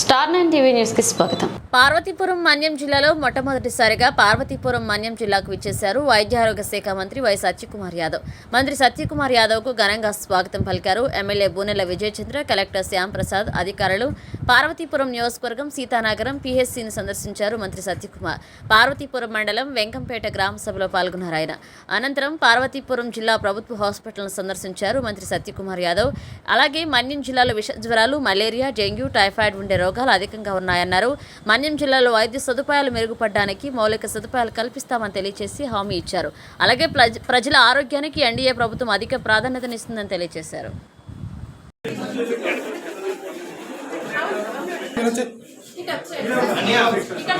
Star nine TV న్యూస్కి స్వాగతం. పార్వతీపురం మన్యం జిల్లాలో మొట్టమొదటిసారిగా పార్వతీపురం మన్యం జిల్లాకు విచ్చేశారు వైద్య ఆరోగ్య శాఖ మంత్రి వై సత్యకుమార్ యాదవ్. మంత్రి సత్యకుమార్ యాదవ్కు ఘనంగా స్వాగతం పలికారు. ఎమ్మెల్యే బూనెల విజయచంద్ర కలెక్టర్ శ్యామ్ ప్రసాద్ అధికారులు పార్వతీపురం నియోజకవర్గం సీతానగరం పిహెచ్సిని సందర్శించారు మంత్రి సత్యకుమార్. పార్వతీపురం మండలం వెంకంపేట గ్రామ సభలో పాల్గొన్నారు ఆయన. అనంతరం పార్వతీపురం జిల్లా ప్రభుత్వ హాస్పిటల్ను సందర్శించారు మంత్రి సత్యకుమార్ యాదవ్. అలాగే మన్యం జిల్లాలో విష జ్వరాలు మలేరియా డెంగ్యూ టైఫాయిడ్ ఉండే రోగాలు అధికంగా ఉన్నాయన్నారు. మన్యం జిల్లాలో వైద్య సదుపాయాలు మెరుగుపడడానికి మౌలిక సదుపాయాలు కల్పిస్తామని తెలియజేసి హామీ ఇచ్చారు. అలాగే ప్రజ- ప్రజల ఆరోగ్యానికి ఎన్డీఏ ప్రభుత్వం అధిక ప్రాధాన్యతనిస్తుందని తెలియజేశారు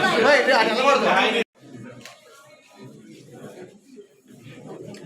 మాస్టర్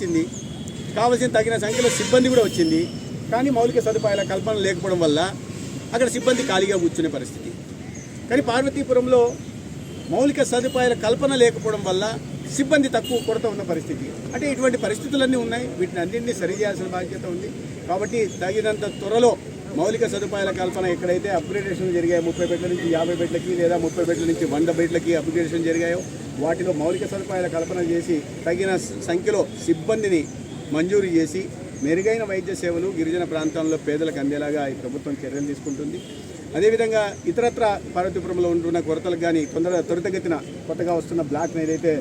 వచ్చింది. కావలసిన తగిన సంఖ్యలో సిబ్బంది కూడా వచ్చింది. కానీ మౌలిక సదుపాయాల కల్పన లేకపోవడం వల్ల అక్కడ సిబ్బంది ఖాళీగా కూర్చునే పరిస్థితి. కానీ పార్వతీపురంలో మౌలిక సదుపాయాల కల్పన లేకపోవడం వల్ల సిబ్బంది తక్కువ కొరత ఉన్న పరిస్థితి. అంటే ఇటువంటి పరిస్థితులన్నీ ఉన్నాయి. వీటిని అన్నింటినీ సరిచేయాల్సిన బాధ్యత ఉంది. కాబట్టి తగినంత త్వరలో మౌలిక సదుపాయాల కల్పన ఎక్కడైతే అప్గ్రేడేషన్ జరిగాయో ముప్పై బెడ్ల నుంచి యాభై బెడ్లకి లేదా ముప్పై బెడ్ల నుంచి వంద బెడ్లకి అప్గ్రేడేషన్ జరిగాయో వాటిలో మౌలిక సదుపాయాల కల్పన చేసి తగిన సంఖ్యలో సిబ్బందిని మంజూరు చేసి మెరుగైన వైద్య సేవలు గిరిజన ప్రాంతాల్లో పేదలకు అందేలాగా ఈ ప్రభుత్వం చర్యలు తీసుకుంటుంది. అదేవిధంగా ఇతరత్ర పార్వతీపురంలో ఉంటున్న కొరతలకు కానీ తొందర త్వరితగతిన కొత్తగా వస్తున్న బ్లాక్ ఏదైతే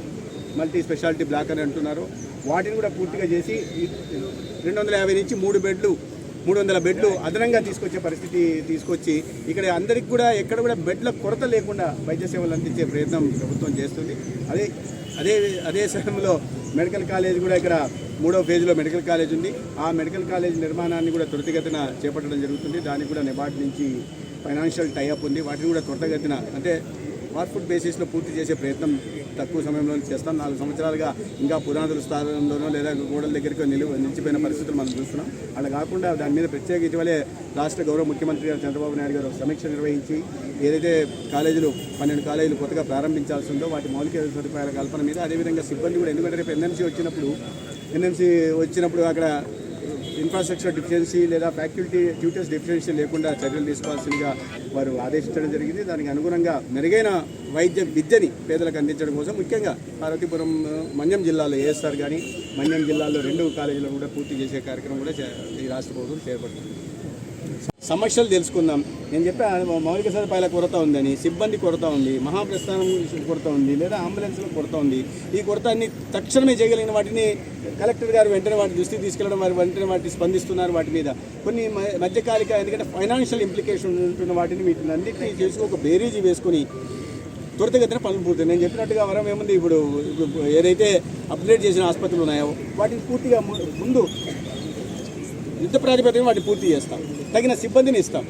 మల్టీ స్పెషాలిటీ బ్లాక్ అని అంటున్నారో వాటిని కూడా పూర్తిగా చేసి రెండు వందల యాభై నుంచి మూడు బెడ్లు మూడు వందల బెడ్లు అదనంగా తీసుకొచ్చే పరిస్థితి తీసుకొచ్చి ఇక్కడ అందరికి కూడా ఎక్కడ కూడా బెడ్ల కొరత లేకుండా వైద్య సేవలు అందించే ప్రయత్నం ప్రభుత్వం చేస్తుంది. అదే అదే అదే సమయంలో మెడికల్ కాలేజ్ కూడా ఇక్కడ మూడో ఫేజ్లో మెడికల్ కాలేజ్ ఉంది. ఆ మెడికల్ కాలేజ్ నిర్మాణాన్ని కూడా త్వరితగతిన చేపట్టడం జరుగుతుంది. దానికి కూడా నెబార్డ్ నుంచి ఫైనాన్షియల్ టైఅప్ ఉంది. వాటిని కూడా త్వరితగతిన అంటే వార్ఫుడ్ బేసిస్లో పూర్తి చేసే ప్రయత్నం తక్కువ సమయంలో చేస్తాం. నాలుగు సంవత్సరాలుగా ఇంకా పునాదుల స్థానంలోనో లేదా గోడల దగ్గరికి నిలువ నిలిచిపోయిన పరిస్థితులు మనం చూస్తున్నాం. అలా కాకుండా దాని మీద ప్రత్యేక ఇటీవలే రాష్ట్ర గౌరవ ముఖ్యమంత్రి గారు చంద్రబాబు నాయుడు గారు సమీక్ష నిర్వహించి ఏదైతే కాలేజీలు పన్నెండు కాలేజీలు కొత్తగా ప్రారంభించాల్సి ఉందో వాటి మౌలిక సదుపాయాల కల్పన మీద అదేవిధంగా సిబ్బంది కూడా ఎందుకంటే రేపు ఎన్ఎంసీ వచ్చినప్పుడు ఎన్ఎంసీ వచ్చినప్పుడు అక్కడ ఇన్ఫ్రాస్ట్రక్చర్ డిఫిషియన్సీ లేదా ఫ్యాకల్టీ ట్యూటర్స్ డిఫిషియన్సీ లేకుండా చర్యలు తీసుకోవాల్సిందిగా వారు ఆదేశించడం జరిగింది. దానికి అనుగుణంగా మెరుగైన వైద్య విద్యని పేదలకు అందించడం కోసం ముఖ్యంగా పార్వతీపురం మన్యం జిల్లాలో ఏఎస్ఆర్ కానీ మన్యం జిల్లాలో రెండు కాలేజీలను కూడా పూర్తి చేసే కార్యక్రమం కూడా చే- ఈ రాష్ట్ర ప్రభుత్వం చేపడుతుంది. సమస్యలు తెలుసుకుందాం. నేను చెప్పా మౌలిక సదుపాయాల కొరత ఉందని సిబ్బంది కొరత ఉంది మహాప్రస్థానం కొరత ఉంది లేదా అంబులెన్స్ల కొరత ఉంది. ఈ కొరత అన్ని తక్షణమే చేయగలిగిన వాటిని కలెక్టర్ గారు వెంటనే వాటి దృష్టికి తీసుకెళ్ళడం వారి వెంటనే వాటిని స్పందిస్తున్నారు వాటి మీద. కొన్ని మధ్యకాలిక ఎందుకంటే ఫైనాన్షియల్ ఇంప్లికేషన్ ఉంటున్న వాటిని వీటిని అన్నింటినీ చేసుకుని ఒక బేరీజీ వేసుకొని త్వరితగతిన పనులు పూర్తి నేను చెప్పినట్టుగా వరం ఏముంది? ఇప్పుడు ఏదైతే అప్గ్రేడ్ చేసిన ఆసుపత్రులు ఉన్నాయో వాటిని పూర్తిగా ముందు యుద్ధ ప్రాతిపదికన వాటిని పూర్తి చేస్తాం. తగిన సిబ్బందిని ఇస్తాం.